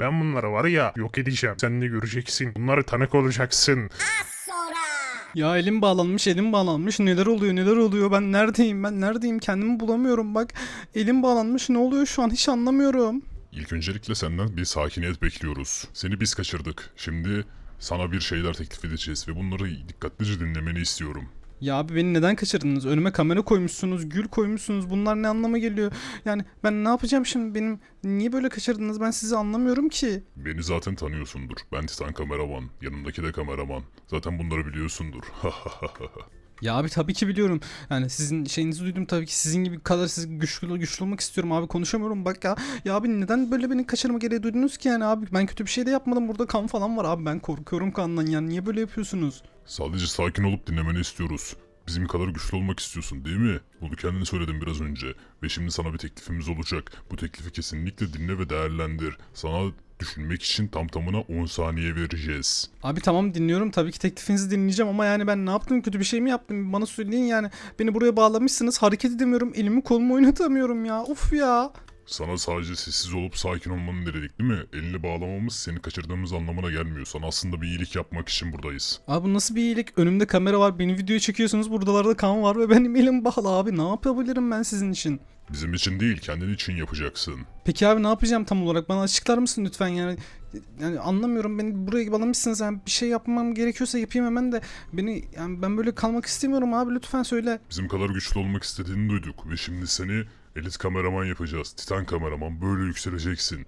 Ben bunları var ya yok edeceğim. Sen de göreceksin. Bunları tanık olacaksın. Ya elim bağlanmış elim bağlanmış neler oluyor neler oluyor ben neredeyim ben neredeyim kendimi bulamıyorum bak elim bağlanmış ne oluyor şu an hiç anlamıyorum. İlk öncelikle senden bir sakiniyet bekliyoruz. Seni biz kaçırdık. Şimdi sana bir şeyler teklif edeceğiz ve bunları dikkatlice dinlemeni istiyorum. Ya abi beni neden kaçırdınız önüme kamera koymuşsunuz gül koymuşsunuz bunlar ne anlama geliyor yani ben ne yapacağım şimdi benim niye böyle kaçırdınız ben sizi anlamıyorum ki. Beni zaten tanıyorsundur. Ben Titan kameraman. Yanımdaki de kameraman. Zaten bunları biliyorsundur. Ya abi tabii ki biliyorum. Yani sizin şeyinizi duydum tabii ki sizin gibi kadar siz güçlü güçlü olmak istiyorum abi konuşamıyorum bak ya. Ya abi neden böyle beni kaçırma gereği duydunuz ki yani abi ben kötü bir şey de yapmadım burada kan falan var abi ben korkuyorum kandan yani niye böyle yapıyorsunuz? Sadece sakin olup dinlemeni istiyoruz. Bizim kadar güçlü olmak istiyorsun değil mi? Bunu kendin söyledin biraz önce. Ve şimdi sana bir teklifimiz olacak. Bu teklifi kesinlikle dinle ve değerlendir. Sana düşünmek için tam tamına 10 saniye vereceğiz. Abi tamam dinliyorum tabii ki teklifinizi dinleyeceğim ama yani ben ne yaptım kötü bir şey mi yaptım bana söyleyin yani. Beni buraya bağlamışsınız hareket edemiyorum elimi kolumu oynatamıyorum ya uf ya. Sana sadece sessiz olup sakin olmanı denedik değil mi? Elini bağlamamız seni kaçırdığımız anlamına gelmiyor. Sana aslında bir iyilik yapmak için buradayız. Abi bu nasıl bir iyilik önümde kamera var beni videoya çekiyorsunuz buradalarda kan var ve benim elim bağlı abi ne yapabilirim ben sizin için? Bizim için değil, kendin için yapacaksın. Peki abi ne yapacağım tam olarak? Bana açıklar mısın lütfen yani? Yani anlamıyorum. Beni buraya bağlamışsınız. Yani bir şey yapmam gerekiyorsa yapayım hemen de. Beni yani ben böyle kalmak istemiyorum abi. Lütfen söyle. Bizim kadar güçlü olmak istediğini duyduk ve şimdi seni elit kameraman yapacağız. Titan kameraman böyle yükseleceksin.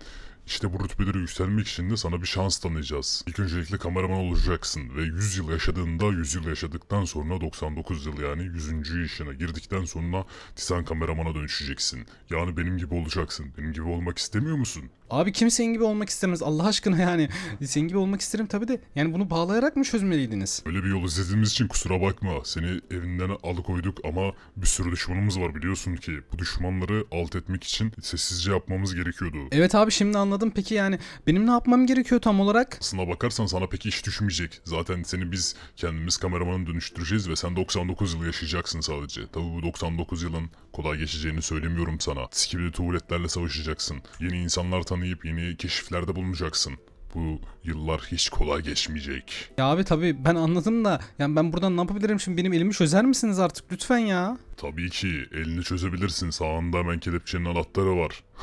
İşte bu rütbeleri yükselmek için de sana bir şans tanıyacağız. İlk öncelikle kameraman olacaksın ve 100 yıl yaşadığında 100 yıl yaşadıktan sonra 99 yıl yani 100. yaşına girdikten sonra Titan kameramana dönüşeceksin. Yani benim gibi olacaksın. Benim gibi olmak istemiyor musun? Abi kim senin gibi olmak istemez Allah aşkına yani. Senin gibi olmak isterim tabii de. Yani bunu bağlayarak mı çözmeliydiniz? Öyle bir yol izlediğimiz için kusura bakma. Seni evinden alıkoyduk ama bir sürü düşmanımız var biliyorsun ki. Bu düşmanları alt etmek için sessizce yapmamız gerekiyordu. Evet abi şimdi anladım. Peki yani benim ne yapmam gerekiyor tam olarak? Aslına bakarsan sana pek iş düşmeyecek. Zaten seni biz kendimiz kameramana dönüştüreceğiz ve sen 99 yıl yaşayacaksın sadece. Tabi bu 99 yılın kolay geçeceğini söylemiyorum sana. Skibidi tuvaletlerle savaşacaksın. Yeni insanlar tanıyıp yeni keşiflerde bulunacaksın. Bu yıllar hiç kolay geçmeyecek. Ya abi tabii ben anladım da. Yani ben buradan ne yapabilirim şimdi? Benim elimi çözer misiniz artık lütfen ya? Tabii ki elini çözebilirsin. Sağında hemen kelepçenin anahtarı var.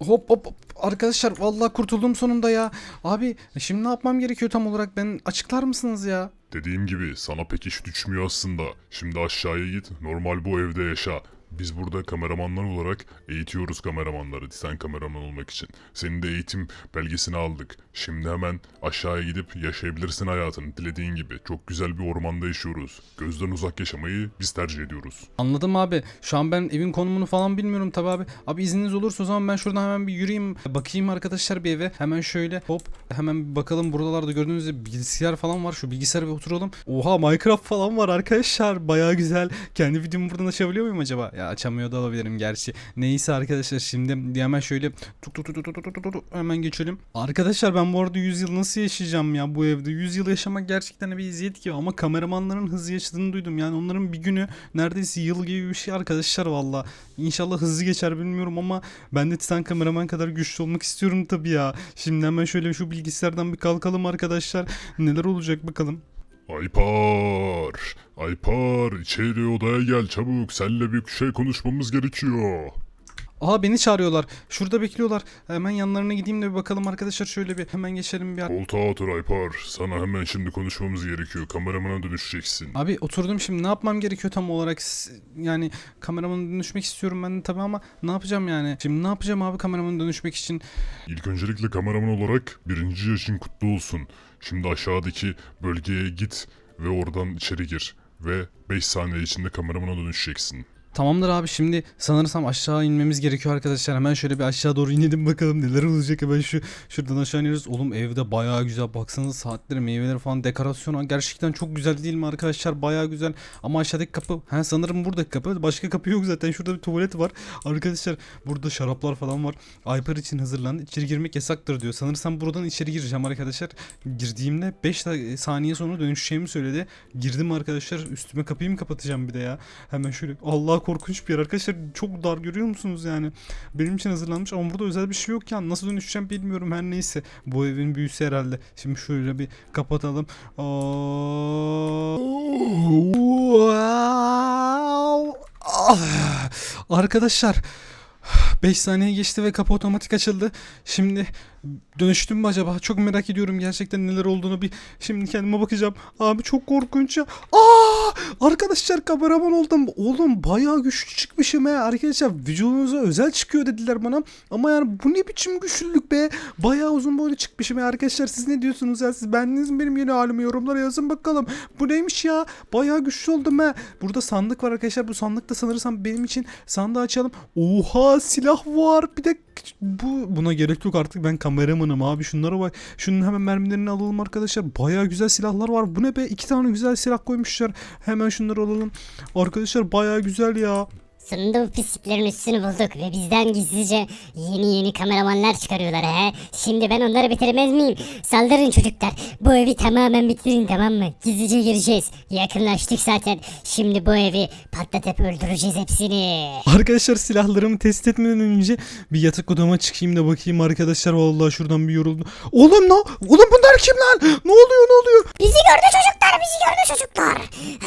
Hop hop hop. arkadaşlar vallahi kurtuldum sonunda ya. Abi şimdi ne yapmam gerekiyor tam olarak? Ben açıklar mısınız ya? Dediğim gibi sana pek iş düşmüyor aslında. Şimdi aşağıya git, normal bu evde yaşa. Biz burada kameramanlar olarak eğitiyoruz kameramanları Titan kameraman olmak için. Senin de eğitim belgesini aldık. Şimdi hemen aşağıya gidip yaşayabilirsin hayatını dilediğin gibi. Çok güzel bir ormanda yaşıyoruz. Gözden uzak yaşamayı biz tercih ediyoruz. Anladım abi. Şu an ben evin konumunu falan bilmiyorum tabi abi. Abi izniniz olursa o zaman ben şuradan hemen bir yürüyeyim. Bakayım arkadaşlar bir eve. Hemen şöyle hop hemen bir bakalım buralarda gördüğünüz gibi bilgisayar falan var. Şu bilgisayara bir oturalım. Oha Minecraft falan var arkadaşlar. Baya güzel. Kendi videomu buradan açabiliyor muyum acaba? Ya açamıyor da olabilirim gerçi. Neyse arkadaşlar şimdi hemen şöyle tuk tuk tuk tuk tuk tuk tuk hemen geçelim. Arkadaşlar ben bu arada 100 yıl nasıl yaşayacağım ya bu evde? 100 yıl yaşamak gerçekten bir eziyet gibi ama kameramanların hızlı yaşadığını duydum. Yani onların bir günü neredeyse yıl gibi bir şey arkadaşlar valla. İnşallah hızlı geçer bilmiyorum ama ben de Titan kameraman kadar güçlü olmak istiyorum tabii ya. Şimdi hemen şöyle şu bilgisayardan bir kalkalım arkadaşlar. Neler olacak bakalım. Aypar! Aypar içeri odaya gel çabuk. Seninle bir şey konuşmamız gerekiyor. Aha beni çağırıyorlar. Şurada bekliyorlar. Hemen yanlarına gideyim de bir bakalım arkadaşlar şöyle bir hemen geçelim bir. Koltuğa otur Aypar. Sana hemen şimdi konuşmamız gerekiyor. Kameramana dönüşeceksin. Abi oturdum şimdi ne yapmam gerekiyor tam olarak yani kameramana dönüşmek istiyorum ben de tabii ama ne yapacağım yani şimdi ne yapacağım abi kameramana dönüşmek için İlk öncelikle kameraman olarak birinci yaşın kutlu olsun. Şimdi aşağıdaki bölgeye git ve oradan içeri gir. Ve 5 saniye içinde kameramana dönüşeceksin. Tamamdır abi şimdi sanırsam aşağı inmemiz gerekiyor arkadaşlar. Hemen şöyle bir aşağı doğru inelim bakalım neler olacak. Hemen şu şuradan aşağı iniyoruz. Oğlum evde bayağı güzel. Baksanıza saatleri, meyveleri falan dekorasyonu gerçekten çok güzel değil mi arkadaşlar? Bayağı güzel. Ama aşağıdaki kapı ha sanırım buradaki kapı. Başka kapı yok zaten. Şurada bir tuvalet var. Arkadaşlar burada şaraplar falan var. Ayper için hazırlan. İçeri girmek yasaktır diyor. Sanırsam buradan içeri gireceğim arkadaşlar. Girdiğimde 5 saniye sonra dönüşeceğimi söyledi. Girdim arkadaşlar. Üstüme kapıyı mı kapatacağım bir de ya? Hemen şöyle Allah korkunç bir yer arkadaşlar. Çok dar görüyor musunuz yani? Benim için hazırlanmış ama burada özel bir şey yok ya. Nasıl dönüşeceğim bilmiyorum her neyse. Bu evin büyüsü herhalde. Şimdi şöyle bir kapatalım. Ah. Arkadaşlar 5 saniye geçti ve kapı otomatik açıldı. Şimdi dönüştüm mü acaba? Çok merak ediyorum gerçekten neler olduğunu bir şimdi kendime bakacağım. Abi çok korkunç ya. Aa! Arkadaşlar kameraman oldum. Oğlum bayağı güçlü çıkmışım he. Arkadaşlar vücudunuza özel çıkıyor dediler bana. Ama yani bu ne biçim güçlülük be? Bayağı uzun boylu çıkmışım ya. Arkadaşlar siz ne diyorsunuz ya? Siz beğendiniz mi benim yeni halimi? Yorumlara yazın bakalım. Bu neymiş ya? Bayağı güçlü oldum he. Burada sandık var arkadaşlar. Bu sandıkta sanırsam benim için sandığı açalım. Oha silah var. Bir de bu buna gerek yok artık ben kameramanım abi şunlara bak. Şunun hemen mermilerini alalım arkadaşlar. Bayağı güzel silahlar var. Bu ne be? İki tane güzel silah koymuşlar. Hemen şunları alalım. Arkadaşlar bayağı güzel ya. Sonunda bu pisliklerin üstünü bulduk ve bizden gizlice yeni yeni kameramanlar çıkarıyorlar he. Şimdi ben onları bitirmez miyim? Saldırın çocuklar. Bu evi tamamen bitirin tamam mı? Gizlice gireceğiz. Yakınlaştık zaten. Şimdi bu evi patlatıp öldüreceğiz hepsini. Arkadaşlar silahlarımı test etmeden önce bir yatak odama çıkayım da bakayım arkadaşlar. Vallahi şuradan bir yoruldum. Oğlum ne? Oğlum bunlar kim lan? Ne oluyor ne oluyor? Bizi gördü çocuklar bizi gördü çocuklar.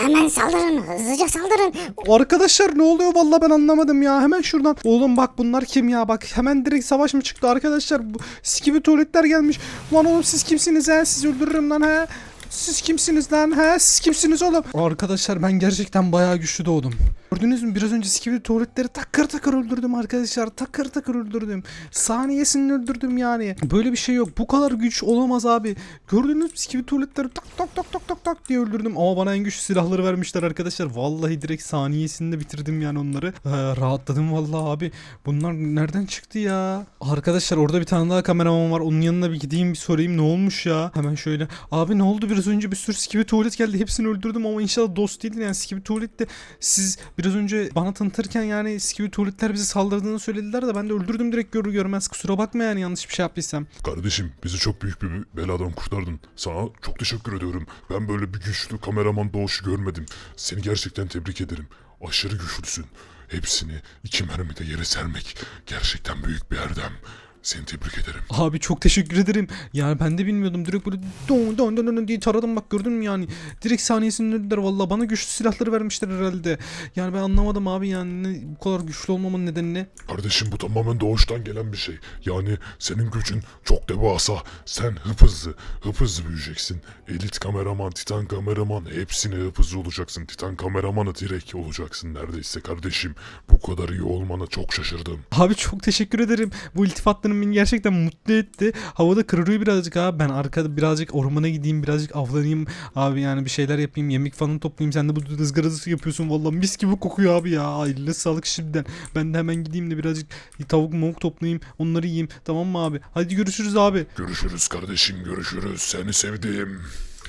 Hemen saldırın hızlıca saldırın. Arkadaşlar ne oluyor vallahi ben anlamadım ya. Hemen şuradan. Oğlum bak bunlar kim ya? Bak hemen direkt savaş mı çıktı arkadaşlar? Bu sikibi tuvaletler gelmiş. Lan oğlum siz kimsiniz he? Siz öldürürüm lan he. Siz kimsiniz lan he? Siz kimsiniz oğlum? Arkadaşlar ben gerçekten bayağı güçlü doğdum. Gördünüz mü biraz önce sikibli tuvaletleri takır takır öldürdüm arkadaşlar. Takır takır öldürdüm. Saniyesini öldürdüm yani. Böyle bir şey yok. Bu kadar güç olamaz abi. Gördünüz mü sikibli tuvaletleri tak tak tak tak tak tak diye öldürdüm. Ama bana en güçlü silahları vermişler arkadaşlar. Vallahi direkt saniyesinde bitirdim yani onları. Ee, rahatladım vallahi abi. Bunlar nereden çıktı ya? Arkadaşlar orada bir tane daha kameraman var. Onun yanına bir gideyim bir sorayım ne olmuş ya? Hemen şöyle. Abi ne oldu biraz önce bir sürü sikibli tuvalet geldi. Hepsini öldürdüm ama inşallah dost değildir yani sikibli tuvalette. Siz biraz önce bana tanıtırken yani sikibli tuvaletler bize saldırdığını söylediler de ben de öldürdüm direkt görür görmez. Kusura bakma yani yanlış bir şey yaptıysam. Kardeşim bizi çok büyük bir beladan kurtardın. Sana çok teşekkür ediyorum. Ben böyle bir güçlü kameraman doğuşu görmedim. Seni gerçekten tebrik ederim. Aşırı güçlüsün. Hepsini iki mermide yere sermek gerçekten büyük bir erdem. Seni tebrik ederim. Abi çok teşekkür ederim. Yani ben de bilmiyordum. Direkt böyle don don don don diye taradım bak gördün mü yani. Direkt saniyesinde öldüler valla. Bana güçlü silahları vermişler herhalde. Yani ben anlamadım abi yani ne, bu kadar güçlü olmamın nedeni ne? Kardeşim bu tamamen doğuştan gelen bir şey. Yani senin gücün çok devasa. Sen hıphızlı, hıphızlı büyüyeceksin. Elit kameraman, titan kameraman hepsine hıphızlı olacaksın. Titan kameramanı direkt olacaksın neredeyse kardeşim. Bu kadar iyi olmana çok şaşırdım. Abi çok teşekkür ederim. Bu iltifatların beni gerçekten mutlu etti. Havada kırılıyor birazcık abi. Ben arkada birazcık ormana gideyim, birazcık avlanayım. Abi yani bir şeyler yapayım, yemek falan toplayayım. Sen de bu ızgarası yapıyorsun vallahi mis gibi kokuyor abi ya. Eline sağlık şimdiden. Ben de hemen gideyim de birazcık tavuk mavuk toplayayım. Onları yiyeyim. Tamam mı abi? Hadi görüşürüz abi. Görüşürüz kardeşim görüşürüz. Seni sevdim.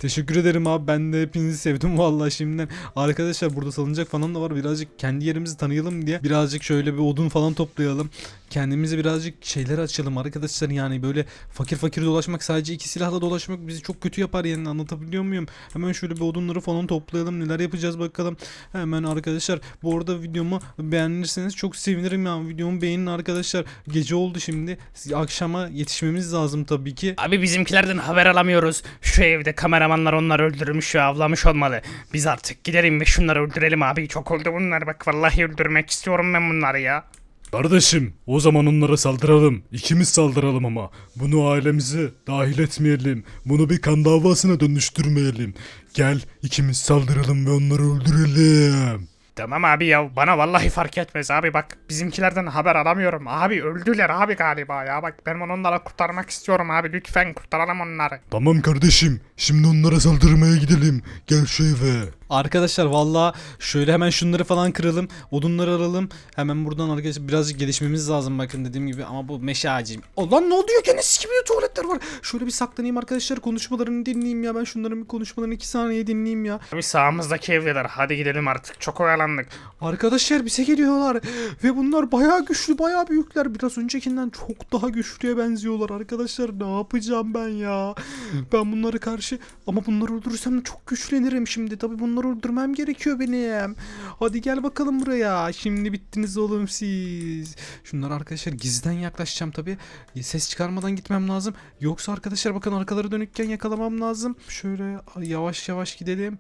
Teşekkür ederim abi. Ben de hepinizi sevdim vallahi şimdiden. Arkadaşlar burada salıncak falan da var. Birazcık kendi yerimizi tanıyalım diye. Birazcık şöyle bir odun falan toplayalım. Kendimize birazcık şeyler açalım arkadaşlar. Yani böyle fakir fakir dolaşmak sadece iki silahla dolaşmak bizi çok kötü yapar yani anlatabiliyor muyum? Hemen şöyle bir odunları falan toplayalım. Neler yapacağız bakalım. Hemen arkadaşlar bu arada videomu beğenirseniz çok sevinirim ya. Videomu beğenin arkadaşlar. Gece oldu şimdi. Akşama yetişmemiz lazım tabii ki. Abi bizimkilerden haber alamıyoruz. Şu evde kameramanlar onları öldürmüş ve avlamış olmalı. Biz artık gidelim ve şunları öldürelim abi. Çok oldu bunlar bak vallahi öldürmek istiyorum ben bunları ya. Kardeşim o zaman onlara saldıralım. İkimiz saldıralım ama. Bunu ailemize dahil etmeyelim. Bunu bir kan davasına dönüştürmeyelim. Gel ikimiz saldıralım ve onları öldürelim. Tamam abi ya bana vallahi fark etmez abi bak bizimkilerden haber alamıyorum. Abi öldüler abi galiba ya bak ben onları kurtarmak istiyorum abi lütfen kurtaralım onları. Tamam kardeşim. Şimdi onlara saldırmaya gidelim. Gel şu eve. Arkadaşlar valla şöyle hemen şunları falan kıralım. Odunları alalım. Hemen buradan arkadaşlar birazcık gelişmemiz lazım bakın dediğim gibi. Ama bu meşe ağacı. Ulan ne oluyor gene gibi tuvaletler var. Şöyle bir saklanayım arkadaşlar konuşmalarını dinleyeyim ya. Ben şunların bir konuşmalarını iki saniye dinleyeyim ya. Abi sağımızdaki evdeler hadi gidelim artık çok oyalandık. Arkadaşlar bize geliyorlar. Ve bunlar bayağı güçlü bayağı büyükler. Biraz öncekinden çok daha güçlüye benziyorlar arkadaşlar. Ne yapacağım ben ya? Ben bunları karşı ama bunları öldürürsem de çok güçlenirim şimdi. Tabi bunları öldürmem gerekiyor benim. Hadi gel bakalım buraya. Şimdi bittiniz oğlum siz. Şunlara arkadaşlar gizliden yaklaşacağım tabi. Ses çıkarmadan gitmem lazım. Yoksa arkadaşlar bakın arkaları dönükken yakalamam lazım. Şöyle yavaş yavaş gidelim.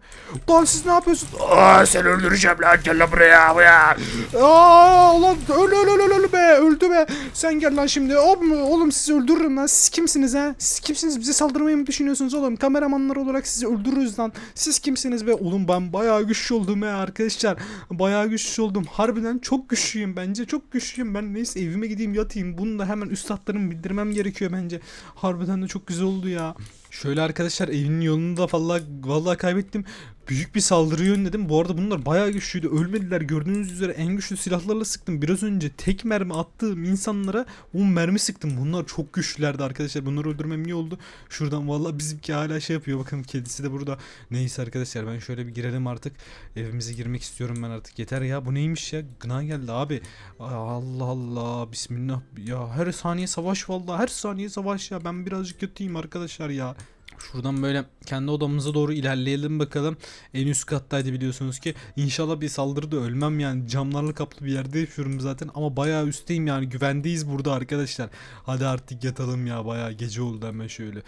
Lan siz ne yapıyorsunuz? Aa seni öldüreceğim lan gel lan buraya buraya. Aa ulan öl öl öl öl öl be öldü be. Sen gel lan şimdi. Hop oğlum sizi öldürürüm lan. Siz kimsiniz ha? Siz kimsiniz? Bize saldırmayı mı düşünüyorsunuz oğlum? Kameramanlar olarak sizi öldürürüz lan. Siz kimsiniz be? Oğlum ben bayağı güçlü oldum ya arkadaşlar. Bayağı güçlü oldum. Harbiden çok güçlüyüm bence. Çok güçlüyüm. Ben neyse evime gideyim yatayım. Bunu da hemen üstadlarım bildirmem gerekiyor bence. Harbiden de çok güzel oldu ya. Şöyle arkadaşlar evinin yolunu da vallahi, vallahi kaybettim. Büyük bir saldırı yönledim. Bu arada bunlar bayağı güçlüydü. Ölmediler. Gördüğünüz üzere en güçlü silahlarla sıktım. Biraz önce tek mermi attığım insanlara 10 mermi sıktım. Bunlar çok güçlülerdi arkadaşlar. Bunları öldürmem iyi oldu. Şuradan vallahi bizimki hala şey yapıyor. Bakın kedisi de burada. Neyse arkadaşlar ben şöyle bir girelim artık. Evimize girmek istiyorum ben artık. Yeter ya. Bu neymiş ya? Gına geldi abi. Allah Allah. Bismillah. Ya her saniye savaş vallahi. Her saniye savaş ya. Ben birazcık kötüyüm arkadaşlar ya. Şuradan böyle kendi odamıza doğru ilerleyelim bakalım. En üst kattaydı biliyorsunuz ki. İnşallah bir saldırıda ölmem yani. Camlarla kaplı bir yerde yaşıyorum zaten. Ama bayağı üstteyim yani. Güvendeyiz burada arkadaşlar. Hadi artık yatalım ya. Bayağı gece oldu hemen şöyle.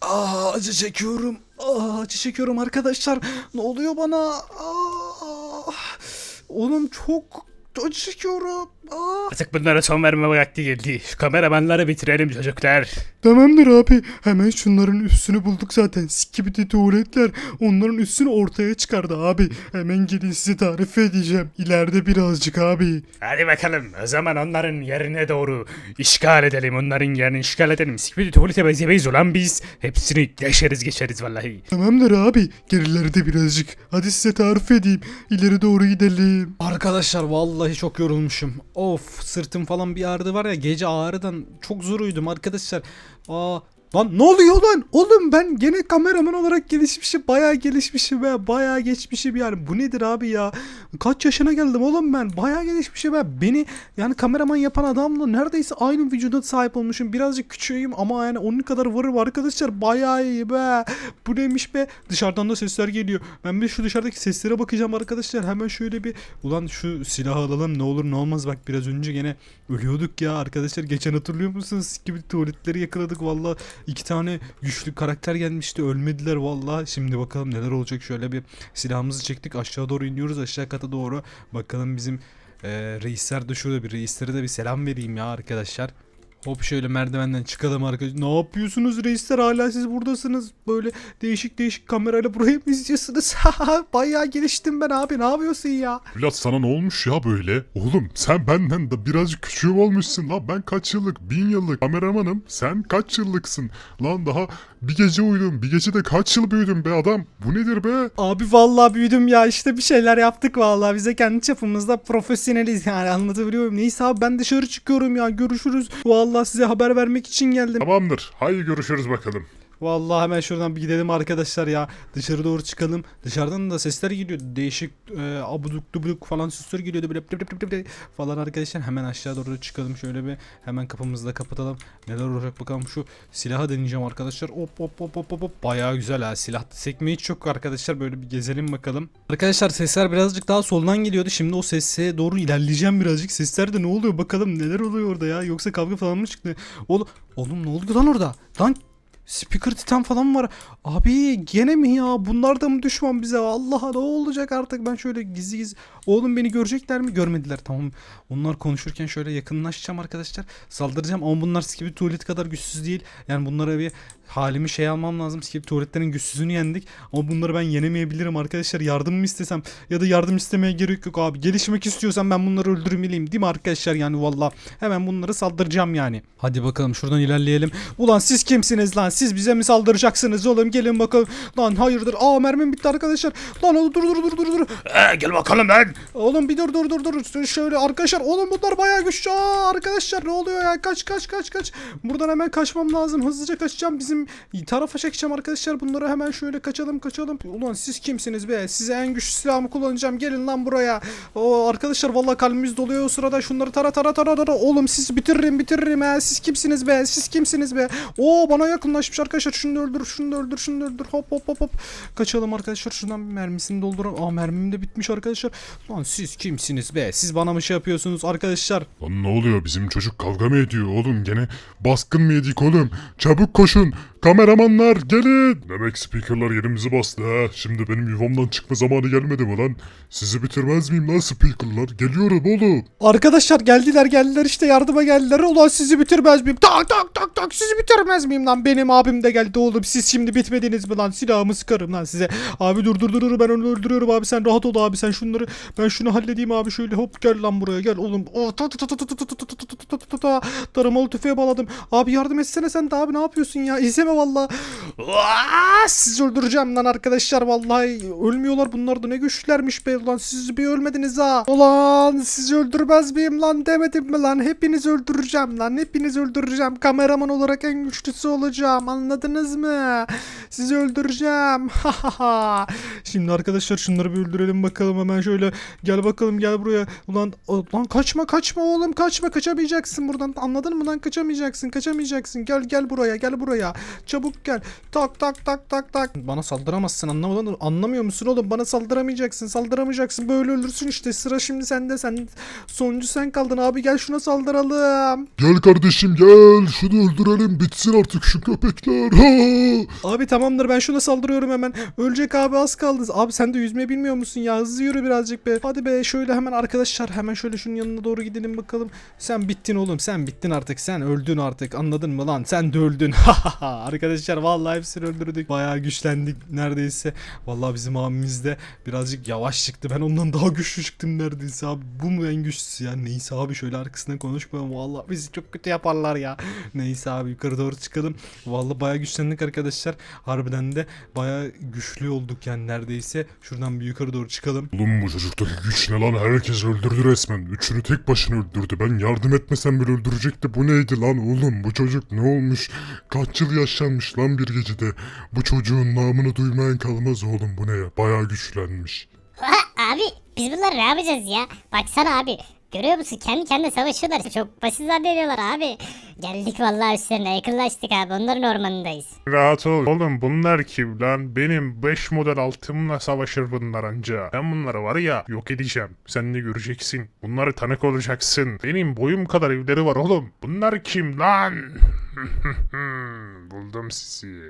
Aa, acı çekiyorum. Aa, acı çekiyorum arkadaşlar. Ne oluyor bana? Aa, oğlum çok acı çekiyorum. Aa. Artık bunlara son verme vakti geldi. Şu kameramanları bitirelim çocuklar. Tamamdır abi. Hemen şunların üstünü bulduk zaten. Skibidi tuvaletler onların üstünü ortaya çıkardı abi. Hemen gelin size tarif edeceğim. İleride birazcık abi. Hadi bakalım o zaman onların yerine doğru işgal edelim. Onların yerini işgal edelim. Sikbidi tuvalete benzemeyiz ulan biz. Hepsini geçeriz geçeriz vallahi. Tamamdır abi. Gerilerde birazcık. Hadi size tarif edeyim. İleri doğru gidelim. Arkadaşlar vallahi çok yorulmuşum. Of sırtım falan bir ağrıdı var ya gece ağrıdan çok zor uyudum arkadaşlar. Aa Lan ne oluyor lan? Oğlum ben gene kameraman olarak gelişmişim. Bayağı gelişmişim be. Bayağı geçmişim yani. Bu nedir abi ya? Kaç yaşına geldim oğlum ben? Bayağı gelişmişim be. Beni yani kameraman yapan adamla neredeyse aynı vücuda sahip olmuşum. Birazcık küçüğüm ama yani onun kadar varım arkadaşlar. Bayağı iyi be. Bu neymiş be? Dışarıdan da sesler geliyor. Ben bir şu dışarıdaki seslere bakacağım arkadaşlar. Hemen şöyle bir ulan şu silahı alalım ne olur ne olmaz. Bak biraz önce gene ölüyorduk ya arkadaşlar. Geçen hatırlıyor musunuz? Gibi tuvaletleri yakaladık valla. İki tane güçlü karakter gelmişti. Ölmediler valla. Şimdi bakalım neler olacak. Şöyle bir silahımızı çektik. Aşağı doğru iniyoruz. Aşağı kata doğru. Bakalım bizim e, reisler de şurada bir reislere de bir selam vereyim ya arkadaşlar. Hop şöyle merdivenden çıkalım arkadaşlar. Ne yapıyorsunuz reisler hala siz buradasınız. Böyle değişik değişik kamerayla burayı mı izliyorsunuz? Bayağı geliştim ben abi ne yapıyorsun ya? Evlat sana ne olmuş ya böyle? Oğlum sen benden de birazcık küçüğüm olmuşsun lan. Ben kaç yıllık, bin yıllık kameramanım. Sen kaç yıllıksın? Lan daha bir gece uyudum. Bir gecede kaç yıl büyüdüm be adam? Bu nedir be? Abi vallahi büyüdüm ya işte bir şeyler yaptık vallahi bize kendi çapımızda profesyoneliz yani anlatabiliyor muyum? Neyse abi ben dışarı çıkıyorum ya görüşürüz. Vallahi size haber vermek için geldim. Tamamdır. Haydi görüşürüz bakalım. Vallahi hemen şuradan bir gidelim arkadaşlar ya. Dışarı doğru çıkalım. Dışarıdan da sesler geliyor. Değişik e, abuduk dubuduk falan sesler geliyordu böyle pip pip pip falan arkadaşlar. Hemen aşağı doğru çıkalım şöyle bir. Hemen kapımızı da kapatalım. Neler olacak bakalım şu silahı deneyeceğim arkadaşlar. Hop hop hop hop hop hop. Bayağı güzel ha. Silah sekme hiç yok arkadaşlar. Böyle bir gezelim bakalım. Arkadaşlar sesler birazcık daha soldan geliyordu. Şimdi o sese doğru ilerleyeceğim birazcık. Seslerde ne oluyor bakalım neler oluyor orada ya. Yoksa kavga falan mı çıktı? Oğlum, oğlum ne oldu lan orada? Lan Speaker Titan falan var. Abi gene mi ya? Bunlar da mı düşman bize? Allah'a ne olacak artık? Ben şöyle gizli gizli... Oğlum beni görecekler mi? Görmediler. Tamam. Onlar konuşurken şöyle yakınlaşacağım arkadaşlar. Saldıracağım ama bunlar Skibidi tuvalet kadar güçsüz değil. Yani bunlara bir halimi şey almam lazım. Skibidi tuvaletlerin güçsüzünü yendik. Ama bunları ben yenemeyebilirim arkadaşlar. Yardım mı istesem? Ya da yardım istemeye gerek yok abi. Gelişmek istiyorsam ben bunları öldürmeliyim. Değil mi arkadaşlar? Yani valla hemen bunları saldıracağım yani. Hadi bakalım şuradan ilerleyelim. Ulan siz kimsiniz lan? Siz bize mi saldıracaksınız oğlum? Gelin bakalım. Lan hayırdır? Aa mermim bitti arkadaşlar. Lan oğlum dur dur dur dur dur. Ee, gel bakalım lan. Oğlum bir dur dur dur dur. Şöyle arkadaşlar oğlum bunlar bayağı güçlü. Aa, arkadaşlar ne oluyor ya? Kaç kaç kaç kaç. Buradan hemen kaçmam lazım. Hızlıca kaçacağım. Bizim bizim tarafa çekeceğim arkadaşlar. Bunları hemen şöyle kaçalım kaçalım. Ulan siz kimsiniz be? Size en güçlü silahımı kullanacağım. Gelin lan buraya. O arkadaşlar vallahi kalbimiz doluyor o sırada. Şunları tara tara tara tara. Oğlum siz bitiririm bitiririm ha. Siz kimsiniz be? Siz kimsiniz be? Oo bana yakınlaşmış arkadaşlar. Şunu öldür, şunu öldür, şunu öldür. Hop hop hop hop. Kaçalım arkadaşlar. Şuradan bir mermisini dolduralım. Aa mermim de bitmiş arkadaşlar. Lan siz kimsiniz be? Siz bana mı şey yapıyorsunuz arkadaşlar? Lan ne oluyor bizim çocuk kavga mı ediyor oğlum gene baskın mı yedik oğlum çabuk koşun kameramanlar gelin. Demek speakerlar yerimizi bastı ha şimdi benim yuvamdan çıkma zamanı gelmedi mi lan sizi bitirmez miyim lan speakerlar geliyorum oğlum. Arkadaşlar geldiler geldiler işte yardıma geldiler. Ulan sizi bitirmez miyim? Tak tak tak tak sizi bitirmez miyim lan? Benim abim de geldi oğlum. Siz şimdi bitmediniz mi lan? Silahımı sıkarım lan size. Abi dur dur dur dur ben onu öldürüyorum abi sen rahat ol abi sen şunları ben şunu halledeyim abi şöyle hop gel lan buraya gel oğlum. Oh, ta ta ta ta ta ta ta ta ta ta ta ta ta ta. Taramalı tüfeğe bağladım. Abi yardım etsene sen de abi ne yapıyorsun ya? İzleme valla. Aa, Sizi öldüreceğim lan arkadaşlar vallahi. Ölmüyorlar. Bunlar da ne güçlülermiş be ulan. Siz bir ölmediniz ha. Ulan sizi öldürmez miyim lan demedim mi lan? Hepinizi öldüreceğim lan. Hepinizi öldüreceğim. Kameraman olarak en güçlüsü olacağım. Anladınız mı? Sizi öldüreceğim. Şimdi arkadaşlar şunları bir öldürelim bakalım. Hemen şöyle gel bakalım gel buraya. Ulan lan kaçma kaçma oğlum kaçma. Kaçamayacaksın buradan. Anladın mı lan? Kaçamayacaksın kaçamayacaksın. Gel gel buraya gel buraya çabuk gel tak tak tak tak tak bana saldıramazsın anlamadın anlamıyor musun oğlum bana saldıramayacaksın saldıramayacaksın böyle ölürsün işte sıra şimdi sende sen sonuncu sen kaldın abi gel şuna saldıralım Gel kardeşim gel şunu öldürelim bitsin artık şu köpekler. Ha! Abi tamamdır ben şuna saldırıyorum hemen. Ölecek abi az kaldı. Abi sen de yüzmeyi bilmiyor musun ya? Hızlı yürü birazcık be. Hadi be şöyle hemen arkadaşlar hemen şöyle şunun yanına doğru gidelim bakalım. Sen bittin oğlum sen bittin artık. Sen öldün artık anladın mı lan? Sen de öldün. arkadaşlar vallahi hepsini öldürdük. Bayağı güçlendik neredeyse. Vallahi bizim abimiz de birazcık yavaş çıktı. Ben ondan daha güçlü çıktım neredeyse abi. Bu mu en güçlüsü ya? Neyse abi şöyle arkasına konuşmayalım. Vallahi bizi çok kötü yaparlar ya. Neyse abi yukarı doğru çıkalım. Vallahi bayağı güçlendik arkadaşlar. Harbiden de bayağı güçlü olduk yani neredeyse. Şuradan bir yukarı doğru çıkalım. Oğlum bu çocuktaki güç ne lan herkes öldürdü resmen. Üçünü tek başına öldürdü. Ben yardım etmesem bile öldürecekti. Bu neydi lan oğlum bu çocuk ne olmuş? Kaç yıl yaşanmış lan bir gecede. Bu çocuğun namını duymayan kalmaz oğlum bu ne ya? Bayağı güçlenmiş. Abi biz bunları ne yapacağız ya? Baksana abi. Görüyor musun? Kendi kendine savaşıyorlar. Çok basit zannediyorlar abi. Geldik vallahi üstlerine yakınlaştık abi. Onların ormanındayız. Rahat ol. Oğlum bunlar kim lan? Benim 5 model altımla savaşır bunlar anca. Ben bunları var ya yok edeceğim. Sen de göreceksin. Bunları tanık olacaksın. Benim boyum kadar evleri var oğlum. Bunlar kim lan? Buldum sizi.